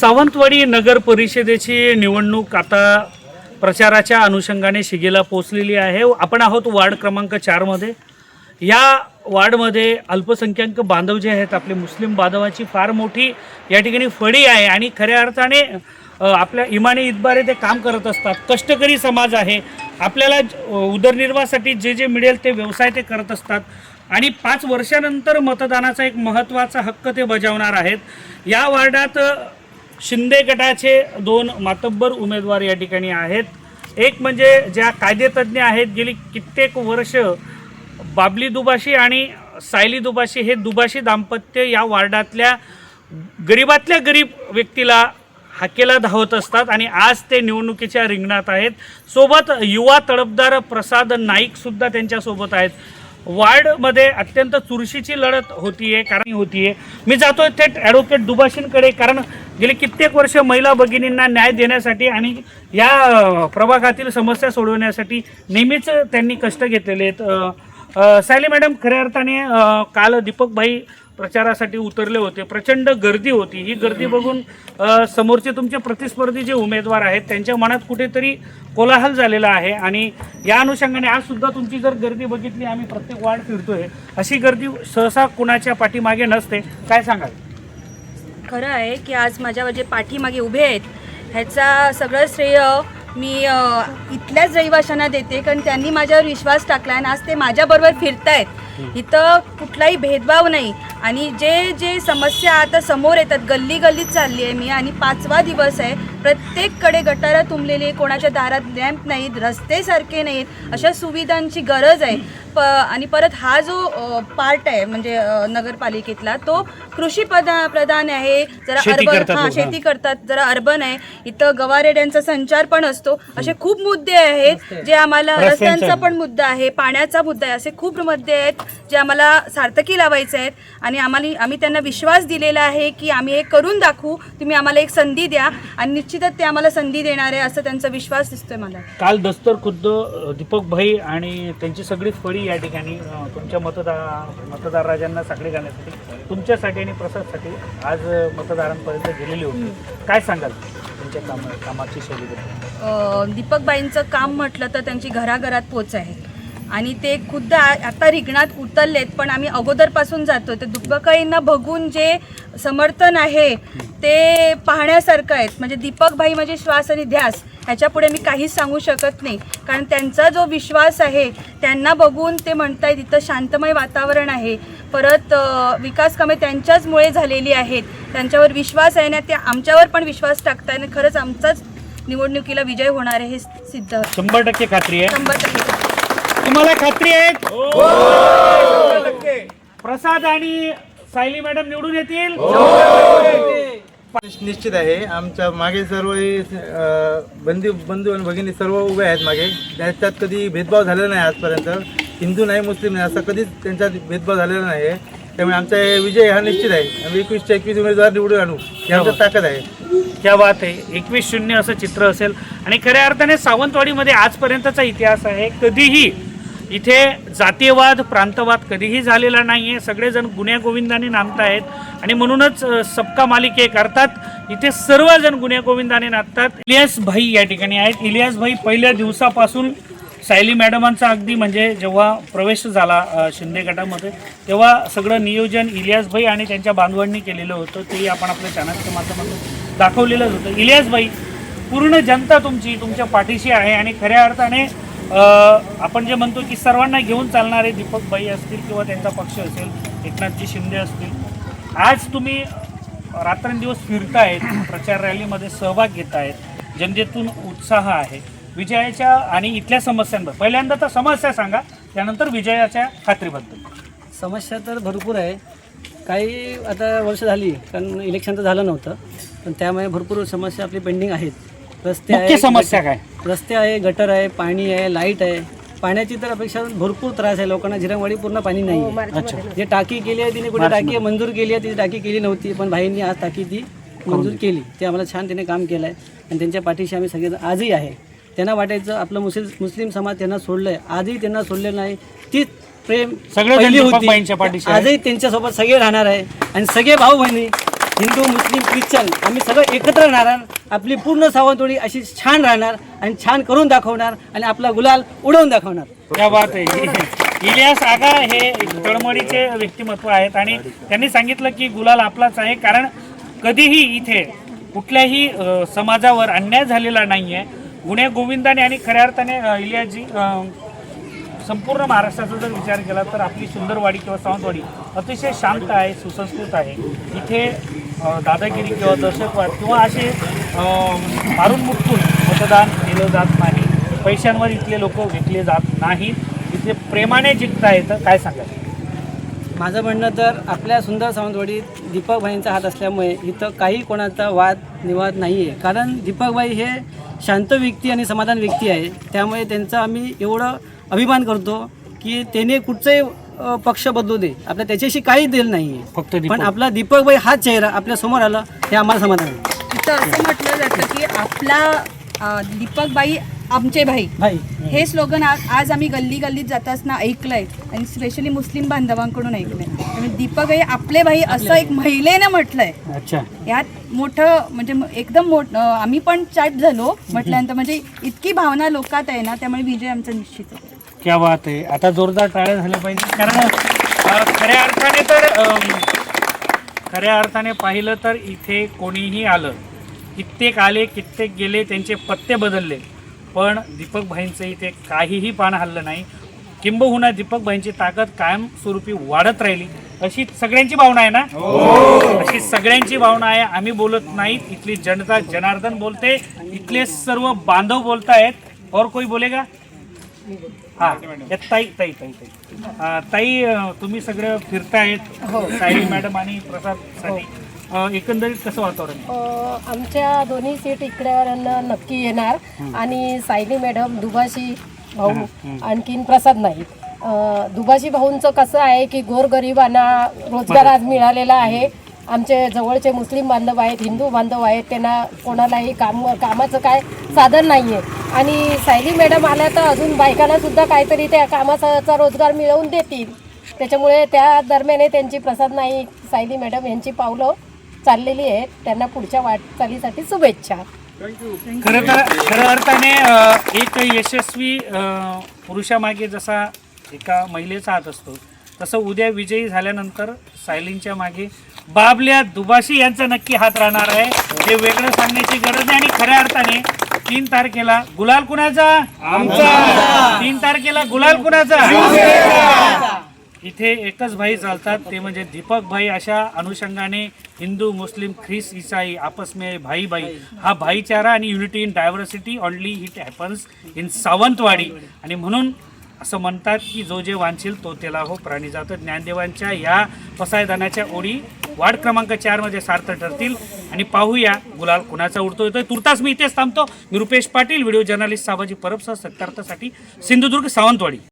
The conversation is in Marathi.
सावंतवाडी नगर परिषदेची निवडणूक आता प्रचाराच्या अनुषंगाने शिगेला पोचलेली आहे. आपण आहोत वार्ड क्रमांक चारमध्ये या वार्डमध्ये अल्पसंख्याक बांधव जे आहेत आपले मुस्लिम बांधवाची फार मोठी या ठिकाणी फळी आहे आणि खऱ्या अर्थाने आपल्या इमाने इतबारे ते काम करत असतात. कष्टकरी समाज आहे. आपल्याला उदरनिर्वाहासाठी जे जे मिळेल ते व्यवसाय ते करत असतात. आणि पाच वर्षानंतर मतदानाचा एक महत्त्वाचा हक्क ते बजावणार आहेत. या वार्डात शिंदे गटाचे दोन मातब्बर उमेदवार या ठिकाणी आहेत. एक म्हणजे ज्या कायदेतज्ञ आहेत गेली कित्येक वर्ष बाबली दुबाशी आणि सायली दुबाशी हे दुबाशी दाम्पत्य या वार्डातल्या गरीबातल्या गरीब व्यक्तीला हाकेला धावत असतात आणि आज ते निवडणुकीच्या रिंगणात आहेत. सोबत युवा तडफदार प्रसाद नाईकसुद्धा त्यांच्यासोबत आहेत. वार्डमध्ये अत्यंत चुरशीची लढत होतीये कारण होतीये. मी जातोय थेट ॲडव्होकेट दुबाशींकडे कारण गेली कित्येक वर्ष महिला भगिनींना न्याय देण्यासाठी आणि या प्रभागातील समस्या सोडवण्यासाठी नेहमीच त्यांनी कष्ट घेतलेले आहेत. सायली मॅडम खऱ्या अर्थाने काल दीपकभाई प्रचारासाठी उतरले होते. प्रचंड गर्दी होती. ही गर्दी बघून समोरचे तुमचे प्रतिस्पर्धी जे उमेदवार आहेत त्यांच्या मनात कुठेतरी कोलाहल झालेला आहे आणि या अनुषंगाने आज सुद्धा तुमची जर गर्दी बघितली आम्ही प्रत्येक वाढ फिरतोय. अशी गर्दी सहसा कुणाच्या पाठीमागे नसते. काय सांगाल? खरं आहे की आज माझ्या जे पाठीमागे उभे आहेत ह्याचा सगळं श्रेय मी इथल्याच रहिवाशांना देते. कारण त्यांनी माझ्यावर विश्वास टाकला आणि आज ते माझ्याबरोबर फिरतायत. इथं कुठलाही भेदभाव नाही. आणि जे जे समस्या आता समोर येतात गल्ली गल्लीत चालली आहे मी आणि पाचवा दिवस आहे प्रत्येककडे गटारं तुंबलेली कोणाच्या दारात लॅम्प नाहीत रस्ते सारखे नाहीत अशा सुविधांची गरज आहे. प आणि परत हा जो पार्ट आहे म्हणजे नगरपालिकेतला तो कृषी प्रधा प्रधान आहे. जरा शेती अर्बन हा. शेती करतात. जरा अर्बन आहे. इथं गवारेड्यांचा संचार पण असतो. असे खूप मुद्दे आहेत जे आम्हाला रस्त्यांचा. रस्त्यांचा पण मुद्दा आहे पाण्याचा मुद्दा आहे असे खूप मुद्दे आहेत. जे आम्हाला सार्थकी लावायचे आहेत. आणि आम्हाला आम्ही त्यांना विश्वास दिलेला आहे की आम्ही हे करून दाखवू. तुम्ही आम्हाला एक संधी द्या. आणि निश्चितच ते आम्हाला संधी देणार आहे असं त्यांचा विश्वास दिसतोय मला. काल दस्तर खुद्द दीपक भाई आणि त्यांची सगळी फळी या ठिकाणी तुमच्या मतदार मतदार राजांना साखळी घालण्यासाठी तुमच्यासाठी आणि प्रसादसाठी आज मतदारांपर्यंत गेलेली होती. काय सांगाल तुमच्या काम कामाची अ, दीपकबाईंचं काम म्हटलं तर त्यांची घराघरात पोच आहे. आणि ते खुद्द आता रिंगणात उतरलेत पण आम्ही अगोदरपासून जातो ते दीपकबाईंना बघून जे समर्थन आहे ते पाहण्यासारखं आहे म्हणजे दीपकभाई म्हणजे श्वास आणि ध्यास ह्याच्यापुढे मी काहीच सांगू शकत नाही. कारण त्यांचा जो विश्वास आहे त्यांना बघून ते म्हणतायत इथं शांतमय वातावरण आहे. परत विकास कामे त्यांच्याचमुळे झालेली आहेत. त्यांच्यावर विश्वास आहे ना ते आमच्यावर पण विश्वास टाकताय आणि खरंच आमचाच निवडणुकीला विजय होणार आहे हे सिद्ध शंभर टक्के खात्री आहे. शंभर टक्के. तुम्हाला खात्री आहे प्रसाद आणि सायली मॅडम निवडून येतील? निश्चित आहे. आमच्या मागे सर्व हे, बंधू बंधू आणि भगिनी सर्व उभे आहेत मागे. त्याच्यात कधी भेदभाव झालेला नाही आजपर्यंत. हिंदू नाही मुस्लिम नाही असा कधीच त्यांच्यात भेदभाव झालेला नाही आहे त्यामुळे आमचा हे विजय हा निश्चित आहे. आम्ही एकवीसच्या एकवीस उमेदवार निवडून आणू. ही आमची ताकद आहे. क्या बात आहे. एकवीस शून्य असं चित्र असेल. आणि खऱ्या अर्थाने सावंतवाडीमध्ये आजपर्यंतचा इतिहास आहे. कधीही इथे जातीयवाद प्रांतवाद कधीही झालेला नाही आहे सगळेजण गुन्ह्यागोविंदाने नांदतायत. आणि म्हणूनच सबका मालिक एक अर्थात इथे सर्वजण गुन्ह्यागोविंदाने नांदतात. इलियास भाई या ठिकाणी आहेत. इलियास भाई पहिल्या दिवसापासून सायली मॅडमांचा अगदी म्हणजे जेव्हा प्रवेश झाला शिंदे गटामध्ये तेव्हा सगळं नियोजन इलियास भाई आणि त्यांच्या बांधवांनी केलेलं होतं. तेही आपण आपल्या चॅनलच्या माध्यमातून दाखवलेलंच होतं. इलियास भाई पूर्ण जनता तुमची तुमच्या पाठीशी आहे आणि खऱ्या अर्थाने आपण जे म्हणतो की सर्वांना घेऊन चालणारे दीपक भाई असतील किंवा त्यांचा पक्ष असेल एकनाथजी शिंदे असतील आज तुम्ही रात्रंदिवस फिरतायत प्रचार रॅलीमध्ये सहभाग घेत आहेत जनतेतून उत्साह आहे. विजयाच्या आणि इथल्या समस्यांबद्दल पहिल्यांदा तर समस्या सांगा त्यानंतर विजयाच्या खात्रीबद्दल. समस्या तर भरपूर आहे. काही आता वर्ष झाली कारण इलेक्शन तर झालं नव्हतं पण त्यामुळे भरपूर समस्या आपली पेंडिंग आहेत. रस्ते मुख्य आहे समस्या काय? रस्ते आहे गटर आहे पाणी आहे लाइट आहे. पाण्याची तर अपेक्षा भरपूर त्रास आहे. लोकांना जिरंगवाडी पूर्ण पाणी नाही आहे अच्छा. जे टाकी केली आहे तिने कुठे टाकी मंजूर केली आहे ती टाकी केली नव्हती. पण भाईंनी आज टाकी ती मंजूर केली. ते आम्हाला छान त्याने काम केलं आहे आणि त्यांच्या पाठीशी आम्ही सगळे आजही आहे. त्यांना वाटायचं आपलं मुस्लिम मुस्लिम समाज त्यांना सोडलं आहे आजही त्यांना सोडलेलं नाही. तीच प्रेम सगळे होती. आजही त्यांच्यासोबत सगळे राहणार आहे. आणि सगळे भाऊ बहिणी हिंदू मुस्लिम ख्रिश्चन आम्ही सगळं एकत्र राहणार आपली पूर्ण सावंतवाडी अशी छान राहणार आणि छान करून दाखवणार आणि आपला गुलाल उडवून दाखवणार. क्या बात आहे. इलियास आगा हे तळमळीचे व्यक्तिमत्व आहेत आणि त्यांनी सांगितलं की गुलाल आपलाच आहे कारण कधीही इथे कुठल्याही समाजावर अन्याय झालेला नाही आहे गुन्हे गोविंदाने आणि खऱ्या अर्थाने अ, इलियासजी संपूर्ण महाराष्ट्राचा जर विचार केला तर आपली सुंदरवाडी किंवा सावंतवाडी अतिशय शांत आहे सुसंस्कृत आहे. इथे दादागिरी किंवा दहशतवाद किंवा असे मारून मुटकून मतदान केलं जात नाही. पैशांवर इथले लोक विकले जात नाहीत. इथे प्रेमाने जिंकता येतं. काय सांगायचं माझं म्हणणं तर आपल्या सुंदर सावंतवाडीत दीपकभाईंचा हात असल्यामुळे इथं काही कोणाचा वाद निवाद नाही आहे कारण दीपकभाई हे शांत व्यक्ती आणि समाधान व्यक्ती आहे. त्यामुळे त्यांचा आम्ही एवढं अभिमान करतो की त्याने कुठचंही पक्ष बदलू दे. आपल्या त्याच्याशी काही दिलं नाही फक्त पण दीपक आपला दीपकभाई हा चेहरा आपल्यासमोर आला हे आम्हाला समाधान आहे. तिथं असं म्हटलं जातं की आपला अं, दीपकबाई आमचे भाई. भाई. हे स्लोगन आज आज आम्ही गल्ली गल्लीत जात असताना ऐकलंय आणि स्पेशली मुस्लिम बांधवांकडून ऐकलंय. त्यामुळे दीपक हे आपले भाई असं एक महिलेनं म्हटलंय. अच्छा. यात मोठं म्हणजे म- एकदम मोठ अं, आम्ही पण चाट झालो म्हटल्यानंतर म्हणजे इतकी भावना लोकात आहे ना त्यामुळे विजय आमचा निश्चित आहे क्या बात आहे आता जोरदार टाळ्या झाल्या पाहिजे. कारण अ, खऱ्या अर्थाने तर अम, खऱ्या अर्थाने पाहिलं तर इथे कोणीही आलं कित्येक आले कित्येक गेले त्यांचे पत्ते बदलले. पण दीपक भाईंचं इथे काहीही पान हल्लं नाही. किंबहुना दीपक भाईंची ताकद कायमस्वरूपी वाढत राहिली. अशी सगळ्यांची भावना आहे ना? अशी सगळ्यांची भावना आहे. आम्ही बोलत नाहीत इथली जनता जनार्दन बोलते. इथले सर्व बांधव बोलतायत. और कोई बोलेगा? हा ताई ताई ताई ताई. ताई तुम्ही सगळं फिरतायत सायली मॅडम आणि प्रसादसाठी अं, एकंदरीत कसं वातावरण? आमच्या दोन्ही सीट इकडे नक्की येणार. आणि सायली मॅडम दुभाषी भाऊ आणखीन प्रसाद नाईक अ, दुभाषी भाऊंचं कसं आहे की गोरगरिबांना रोजगार आज मिळालेला आहे. आमचे जवळचे मुस्लिम बांधव आहेत हिंदू बांधव आहेत त्यांना कोणालाही काम कामाचं काय साधन नाही आहे आणि सायली मॅडम आल्या तर अजून बायकांना सुद्धा काहीतरी त्या कामाचा रोजगार मिळवून देतील. त्याच्यामुळे त्या दरम्यान त्यांची प्रसाद नाईक सायली मॅडम यांची पावलं चाललेली आहेत. त्यांना पुढच्या वाटचालीसाठी शुभेच्छा. खरं तर खरं अर्थाने एक यशस्वी पुरुषामागे जसा एका महिलेचा हात असतो तसं उद्या विजयी झाल्यानंतर सायलींच्या मागे बाबल्या दुबाशी यांचा नक्की हात राहणार आहे. हे वेगळं सांगण्याची गरज नाही आणि खऱ्या अर्थाने तीन तारखेला गुलाल कुणाचा? आमचा. तीन तारखेला गुलाल कुणाचा? इथे एकच भाई चालतात ते म्हणजे दीपक भाई. अशा अनुषंगाने हिंदू मुस्लिम ख्रिस इसाई आपस में भाई भाई हा भाईचारा आणि unity in diversity only it happens in Sawantwadi. आणि म्हणून असं म्हणतात की जो जे वांचील तो त्याला हो प्राणी जातो. ज्ञानदेवांच्या या पसायदानाच्या ओढी वार्ड क्रमांक चारमध्ये सार्थ ठरतील. आणि पाहूया गुलाल कुणाचा उडतो येतोय? तुर्तास मी इथेच थांबतो. मी रुपेश पाटील व्हिडिओ जर्नलिस्ट साबाजी परबसह सत्यार्थासाठी सिंधुदुर्ग सावंतवाडी.